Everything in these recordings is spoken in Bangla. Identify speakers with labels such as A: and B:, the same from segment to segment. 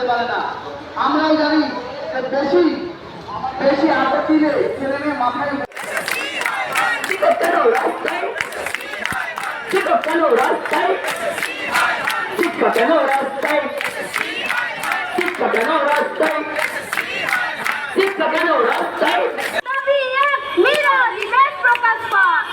A: যেতে পারে না। আমরাও জানি বেশি বেশি আপত্তি দিলে ছেলে মেয়ে মাথায়
B: কেন রাস্তায় কেন রাস্তায় কেন রাস্তায় কেন রাস্তায় শিক্ষক কেন রাস্তায়
C: দাবি এক মিরর ইমেজ প্রকাশ পাক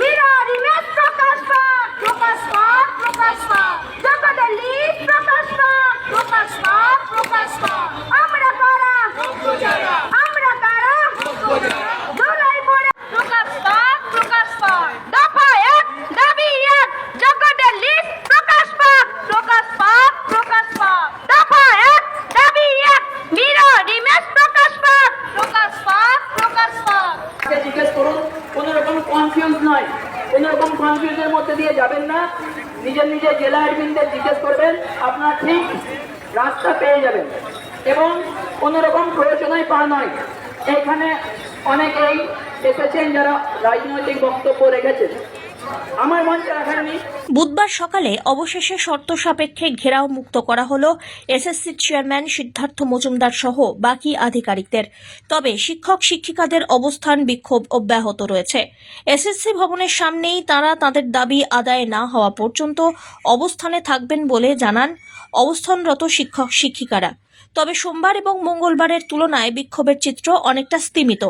C: মিরর ইমেজ প্রকাশ পাক প্রকাশ পাক প্রকাশ পাক জগতের লিস্ট প্রকাশ পাক প্রকাশ পাক প্রকাশ পাক আমরা কারা আমরা কারা ধুলাই পড়ে প্রকাশ পাক প্রকাশ পাক দফা এক দাবি এক জগতের লিস্ট প্রকাশ পাক প্রকাশ পাক প্রকাশ পাক দফা এক দাবি এক মিরর ইমেজ প্রকাশ পাক প্রকাশ পাক প্রকাশ পাক
B: তাকে জিজ্ঞেস করুন কোনো রকম কনফিউজ নয়। কোনো রকম কনফিউজের মধ্যে দিয়ে যাবেন না। নিজের নিজের জেলা অ্যাডমিনদের জিজ্ঞেস করবেন, আপনার ঠিক রাস্তা পেয়ে যাবেন। এবং কোনোরকম প্রয়োজনই পা নয়। এখানে অনেকেই এসেছেন যারা রাজনৈতিক বক্তব্য রেখেছেন।
D: বুধবার সকালে অবশেষে শর্ত সাপেক্ষে ঘেরাও মুক্ত করা হল এসএসসি চেয়ারম্যান সিদ্ধার্থ মজুমদার সহ বাকি আধিকারিকদের। তবে শিক্ষক শিক্ষিকাদের অবস্থান বিক্ষোভ অব্যাহত রয়েছে। এসএসসি ভবনের সামনেই তারা তাদের দাবি আদায় না হওয়া পর্যন্ত অবস্থানে থাকবেন বলে জানান অবস্থানরত শিক্ষক শিক্ষিকারা। তবে সোমবার এবং মঙ্গলবারের তুলনায় বিক্ষোভের চিত্র অনেকটা স্তিমিত।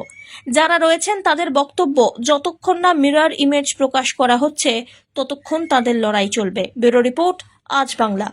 D: যারা রয়েছেন তাদের বক্তব্য, যতক্ষণ না মিরর ইমেজ প্রকাশ করা হচ্ছে, ততক্ষণ তাদের লড়াই চলবে। ব্যুরো রিপোর্ট, আজ বাংলা।